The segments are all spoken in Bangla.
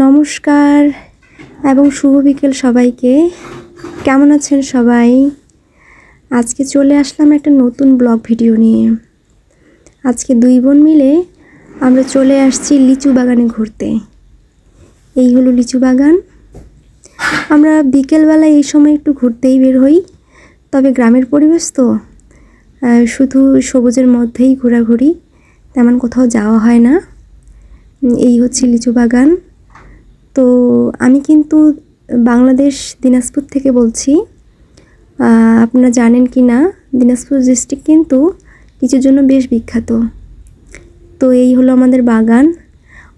নমস্কার এবং শুভ বিকেল সবাইকে। কেমন আছেন সবাই? আজকে চলে আসলাম একটা নতুন ব্লগ ভিডিও নিয়ে। আজকে দুই বোন মিলে আমরা চলে আসছি লিচু বাগানে ঘুরতে। এই হলো লিচু বাগান। আমরা বিকেলবেলা এই সময় একটু ঘুরতেই বের হই। তবে গ্রামের পরিবেশ তো শুধু সবুজের মধ্যেই ঘোরাঘুরি, তেমন কোথাও যাওয়া হয় না। এই হচ্ছে লিচু বাগান। তো আমি কিন্তু বাংলাদেশ দিনাজপুর থেকে বলছি। আপনারা জানেন কি না, দিনাজপুর ডিস্ট্রিক্ট কিন্তু লিচুর জন্য বেশ বিখ্যাত। তো এই হলো আমাদের বাগান।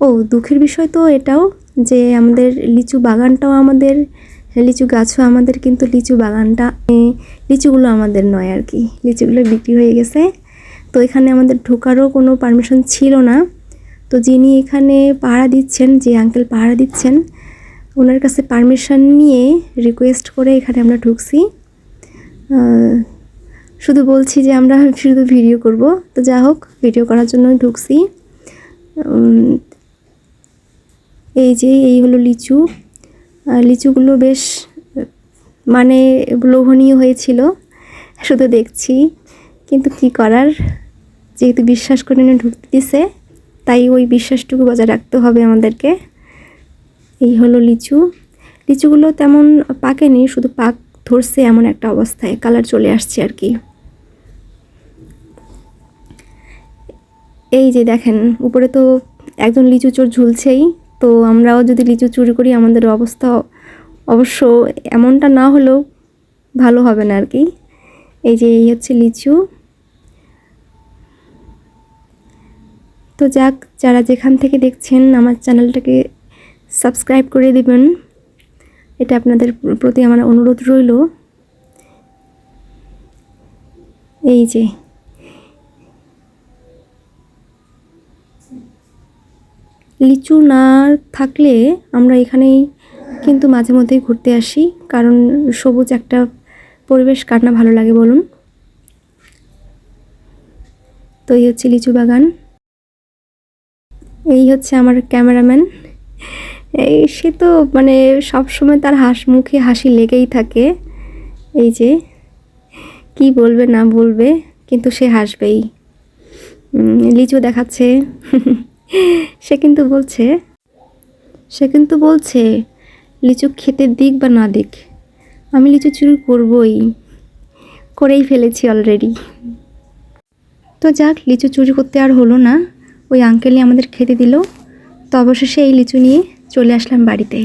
ও, দুঃখের বিষয় তো এটাও যে আমাদের লিচু বাগানটাও আমাদের, লিচু গাছও আমাদের কিন্তু লিচু বাগানটা লিচুগুলো আমাদের নয় আর কি, লিচুগুলো বিক্রি হয়ে গেছে। তো এখানে আমাদের ঢোকারও কোনো পারমিশন ছিল না। তো যিনি এখানে পাহারা দিচ্ছেন, যে আঙ্কেল পাহারা দিচ্ছেন, ওনার কাছে পারমিশন নিয়ে রিকোয়েস্ট করে এখানে আমরা ঢুকছি। শুধু বলছি যে আমরা শুধু ভিডিও করব। তো যা হোক ভিডিও করার জন্য ঢুকছি। এই যে, এই হলো লিচু। লিচুগুলো বেশ মানে লোভনীয় হয়েছিল, শুধু দেখছি। কিন্তু কি করার? যেহেতু বিশ্বাস করে নিয়ে ঢুকতে দিছে তাই ওই বিশ্বাসটুকু বজায় রাখতে হবে আমাদেরকে। এই হলো লিচু। লিচুগুলো তেমন পাকেনি, শুধু পাক ধরছে এমন একটা অবস্থায়, কালার চলে আসছে আর কি। এই যে দেখেন, উপরে তো একজন লিচু চোর ঝুলছেই, তো আমরাও যদি লিচু চুরি করি, আমাদের অবস্থা অবশ্য এমনটা না হলেও ভালো হবে না আর কি। এই যে, এই হচ্ছে লিচু। তো যাক, যারা যেখান থেকে দেখছেন আমার চ্যানেলটাকে সাবস্ক্রাইব করে দিবেন। এটা আপনাদের প্রতি আমার অনুরোধ রইল। এই যে। লিচু না থাকলে আমরা এখানেই কিন্তু মাঝে মধ্যেই ঘুরতে আসি, কারণ সবুজ একটা পরিবেশ, কার না ভালো লাগে বলুন। তো এই হচ্ছে লিচু বাগান। এই হচ্ছে আমার ক্যামেরাম্যান। এই সে তো মানে সব সময় তার হাস, মুখে হাসি লেগেই থাকে। এই যে, কি বলবে না বলবে, কিন্তু সে হাসবেই। লিচু দেখাচ্ছে। সে কিন্তু বলছে, সে কিন্তু বলছে লিচু খেতে দিক বা না দিক? আমি লিচু চুরি করবই। করেই ফেলেছি অলরেডি তো যাক, লিচু চুরি করতে আর হলো না। ওই আঙ্কেলই আমাদের খেতে দিল। তো অবশেষে এই লিচু নিয়ে চলে আসলাম বাড়িতে।